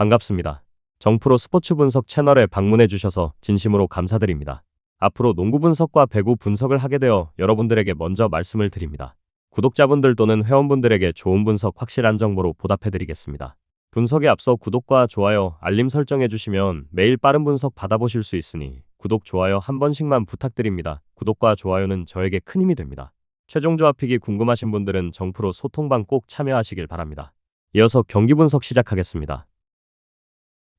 반갑습니다. 정프로 스포츠 분석 채널에 방문해 주셔서 진심으로 감사드립니다. 앞으로 농구 분석과 배구 분석을 하게 되어 여러분들에게 먼저 말씀을 드립니다. 구독자분들 또는 회원분들에게 좋은 분석 확실한 정보로 보답해 드리겠습니다. 분석에 앞서 구독과 좋아요, 알림 설정해 주시면 매일 빠른 분석 받아보실 수 있으니 구독, 좋아요 한 번씩만 부탁드립니다. 구독과 좋아요는 저에게 큰 힘이 됩니다. 최종 조합픽이 궁금하신 분들은 정프로 소통방 꼭 참여하시길 바랍니다. 이어서 경기 분석 시작하겠습니다.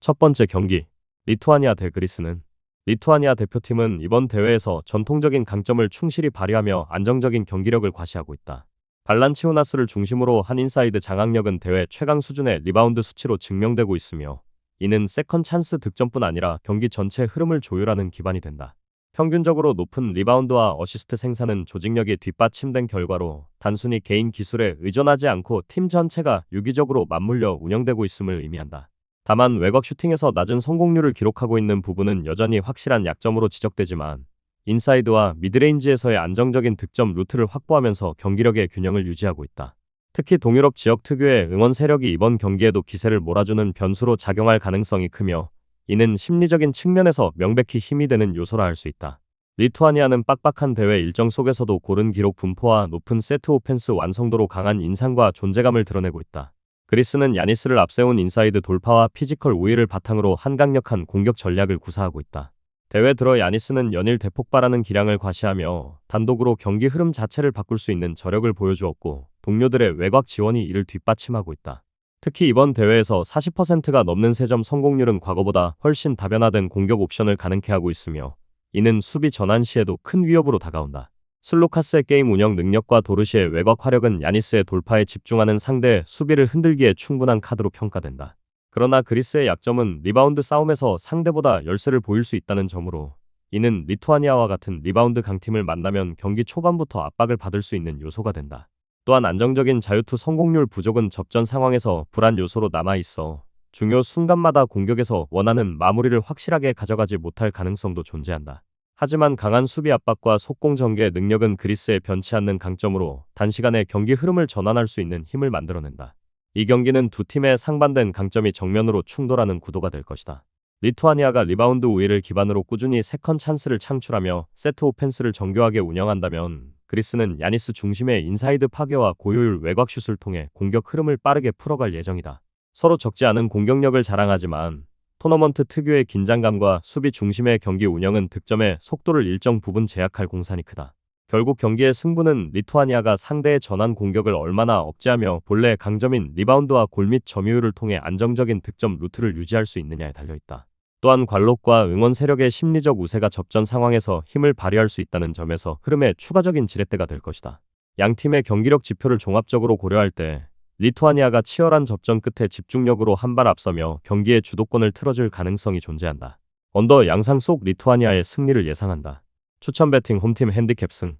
첫 번째 경기, 리투아니아 대 그리스는 리투아니아 대표팀은 이번 대회에서 전통적인 강점을 충실히 발휘하며 안정적인 경기력을 과시하고 있다. 발란치오나스를 중심으로 한 인사이드 장악력은 대회 최강 수준의 리바운드 수치로 증명되고 있으며 이는 세컨 찬스 득점뿐 아니라 경기 전체 흐름을 조율하는 기반이 된다. 평균적으로 높은 리바운드와 어시스트 생산은 조직력이 뒷받침된 결과로 단순히 개인 기술에 의존하지 않고 팀 전체가 유기적으로 맞물려 운영되고 있음을 의미한다. 다만 외곽 슈팅에서 낮은 성공률을 기록하고 있는 부분은 여전히 확실한 약점으로 지적되지만 인사이드와 미드레인지에서의 안정적인 득점 루트를 확보하면서 경기력의 균형을 유지하고 있다. 특히 동유럽 지역 특유의 응원 세력이 이번 경기에도 기세를 몰아주는 변수로 작용할 가능성이 크며 이는 심리적인 측면에서 명백히 힘이 되는 요소라 할 수 있다. 리투아니아는 빡빡한 대회 일정 속에서도 고른 기록 분포와 높은 세트 오펜스 완성도로 강한 인상과 존재감을 드러내고 있다. 그리스는 야니스를 앞세운 인사이드 돌파와 피지컬 우위를 바탕으로 한 강력한 공격 전략을 구사하고 있다. 대회 들어 야니스는 연일 대폭발하는 기량을 과시하며 단독으로 경기 흐름 자체를 바꿀 수 있는 저력을 보여주었고 동료들의 외곽 지원이 이를 뒷받침하고 있다. 특히 이번 대회에서 40%가 넘는 세점 성공률은 과거보다 훨씬 다변화된 공격 옵션을 가능케 하고 있으며 이는 수비 전환 시에도 큰 위협으로 다가온다. 슬로카스의 게임 운영 능력과 도르시의 외곽 화력은 야니스의 돌파에 집중하는 상대의 수비를 흔들기에 충분한 카드로 평가된다. 그러나 그리스의 약점은 리바운드 싸움에서 상대보다 열세를 보일 수 있다는 점으로 이는 리투아니아와 같은 리바운드 강팀을 만나면 경기 초반부터 압박을 받을 수 있는 요소가 된다. 또한 안정적인 자유투 성공률 부족은 접전 상황에서 불안 요소로 남아 있어 중요 순간마다 공격에서 원하는 마무리를 확실하게 가져가지 못할 가능성도 존재한다. 하지만 강한 수비 압박과 속공 전개 능력은 그리스의 변치 않는 강점으로 단시간에 경기 흐름을 전환할 수 있는 힘을 만들어낸다. 이 경기는 두 팀의 상반된 강점이 정면으로 충돌하는 구도가 될 것이다. 리투아니아가 리바운드 우위를 기반으로 꾸준히 세컨 찬스를 창출하며 세트 오펜스를 정교하게 운영한다면 그리스는 야니스 중심의 인사이드 파괴와 고효율 외곽 슛을 통해 공격 흐름을 빠르게 풀어갈 예정이다. 서로 적지 않은 공격력을 자랑하지만 토너먼트 특유의 긴장감과 수비 중심의 경기 운영은 득점의 속도를 일정 부분 제약할 공산이 크다. 결국 경기의 승부는 리투아니아가 상대의 전환 공격을 얼마나 억제하며 본래 강점인 리바운드와 골및 점유율을 통해 안정적인 득점 루트를 유지할 수 있느냐에 달려 있다. 또한 관록과 응원 세력의 심리적 우세가 접전 상황에서 힘을 발휘할 수 있다는 점에서 흐름의 추가적인 지렛대가 될 것이다. 양 팀의 경기력 지표를 종합적으로 고려할 때 리투아니아가 치열한 접전 끝에 집중력으로 한발 앞서며 경기의 주도권을 틀어줄 가능성이 존재한다. 언더 양상 속 리투아니아의 승리를 예상한다. 추천 배팅 홈팀 핸디캡 승.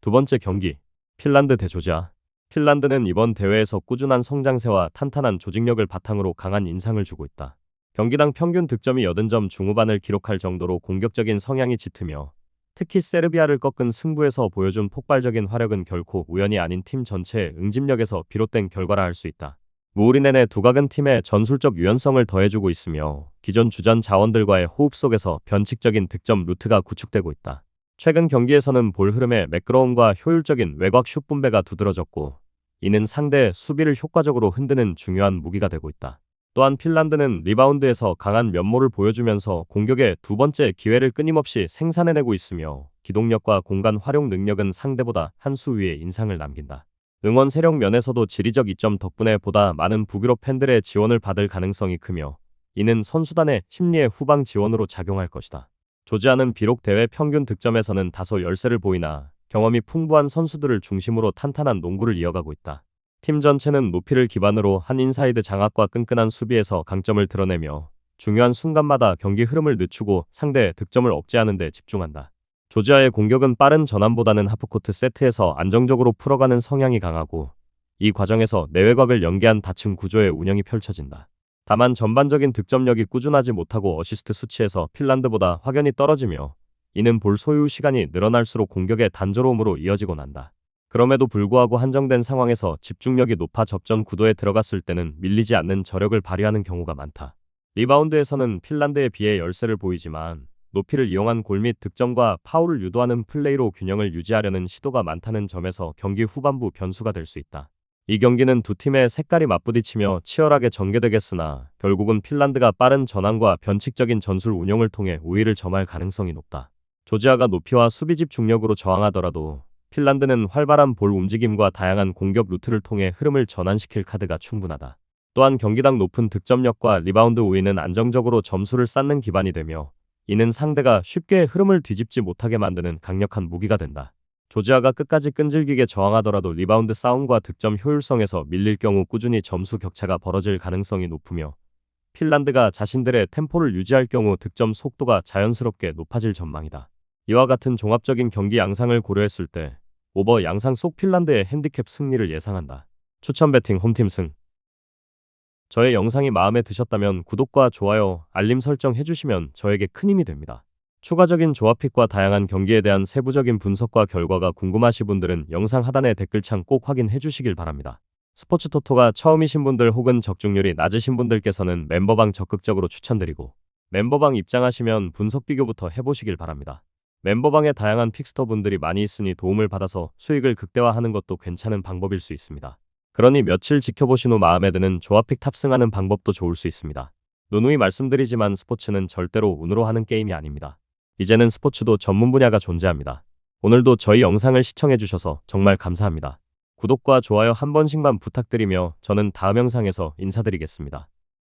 두 번째 경기. 핀란드 대 조지아. 핀란드는 이번 대회에서 꾸준한 성장세와 탄탄한 조직력을 바탕으로 강한 인상을 주고 있다. 경기당 평균 득점이 80점 중후반을 기록할 정도로 공격적인 성향이 짙으며 특히 세르비아를 꺾은 승부에서 보여준 폭발적인 화력은 결코 우연이 아닌 팀 전체의 응집력에서 비롯된 결과라 할 수 있다. 무우리넨의 두각은 팀의 전술적 유연성을 더해주고 있으며 기존 주전 자원들과의 호흡 속에서 변칙적인 득점 루트가 구축되고 있다. 최근 경기에서는 볼 흐름의 매끄러움과 효율적인 외곽 슛 분배가 두드러졌고 이는 상대의 수비를 효과적으로 흔드는 중요한 무기가 되고 있다. 또한 핀란드는 리바운드에서 강한 면모를 보여주면서 공격의 두 번째 기회를 끊임없이 생산해내고 있으며 기동력과 공간 활용 능력은 상대보다 한 수 위에 인상을 남긴다. 응원 세력 면에서도 지리적 이점 덕분에 보다 많은 북유럽 팬들의 지원을 받을 가능성이 크며 이는 선수단의 심리의 후방 지원으로 작용할 것이다. 조지아는 비록 대회 평균 득점에서는 다소 열세를 보이나 경험이 풍부한 선수들을 중심으로 탄탄한 농구를 이어가고 있다. 팀 전체는 높이를 기반으로 한 인사이드 장악과 끈끈한 수비에서 강점을 드러내며 중요한 순간마다 경기 흐름을 늦추고 상대의 득점을 억제하는 데 집중한다. 조지아의 공격은 빠른 전환보다는 하프코트 세트에서 안정적으로 풀어가는 성향이 강하고 이 과정에서 내외곽을 연계한 다층 구조의 운영이 펼쳐진다. 다만 전반적인 득점력이 꾸준하지 못하고 어시스트 수치에서 핀란드보다 확연히 떨어지며 이는 볼 소유 시간이 늘어날수록 공격의 단조로움으로 이어지곤 한다. 그럼에도 불구하고 한정된 상황에서 집중력이 높아 접전 구도에 들어갔을 때는 밀리지 않는 저력을 발휘하는 경우가 많다. 리바운드에서는 핀란드에 비해 열세를 보이지만 높이를 이용한 골 및 득점과 파울을 유도하는 플레이로 균형을 유지하려는 시도가 많다는 점에서 경기 후반부 변수가 될 수 있다. 이 경기는 두 팀의 색깔이 맞부딪히며 치열하게 전개되겠으나 결국은 핀란드가 빠른 전환과 변칙적인 전술 운영을 통해 우위를 점할 가능성이 높다. 조지아가 높이와 수비 집중력으로 저항하더라도 핀란드는 활발한 볼 움직임과 다양한 공격 루트를 통해 흐름을 전환시킬 카드가 충분하다. 또한 경기당 높은 득점력과 리바운드 우위는 안정적으로 점수를 쌓는 기반이 되며 이는 상대가 쉽게 흐름을 뒤집지 못하게 만드는 강력한 무기가 된다. 조지아가 끝까지 끈질기게 저항하더라도 리바운드 싸움과 득점 효율성에서 밀릴 경우 꾸준히 점수 격차가 벌어질 가능성이 높으며 핀란드가 자신들의 템포를 유지할 경우 득점 속도가 자연스럽게 높아질 전망이다. 이와 같은 종합적인 경기 양상을 고려했을 때 오버 양상 속 핀란드의 핸디캡 승리를 예상한다. 추천 배팅 홈팀 승. 저의 영상이 마음에 드셨다면 구독과 좋아요, 알림 설정 해주시면 저에게 큰 힘이 됩니다. 추가적인 조합픽과 다양한 경기에 대한 세부적인 분석과 결과가 궁금하신 분들은 영상 하단의 댓글창 꼭 확인해 주시길 바랍니다. 스포츠 토토가 처음이신 분들 혹은 적중률이 낮으신 분들께서는 멤버방 적극적으로 추천드리고 멤버방 입장하시면 분석 비교부터 해보시길 바랍니다. 멤버방에 다양한 픽스터 분들이 많이 있으니 도움을 받아서 수익을 극대화하는 것도 괜찮은 방법일 수 있습니다. 그러니 며칠 지켜보신 후 마음에 드는 조합픽 탑승하는 방법도 좋을 수 있습니다. 누누이 말씀드리지만 스포츠는 절대로 운으로 하는 게임이 아닙니다. 이제는 스포츠도 전문 분야가 존재합니다. 오늘도 저희 영상을 시청해주셔서 정말 감사합니다. 구독과 좋아요 한 번씩만 부탁드리며 저는 다음 영상에서 인사드리겠습니다.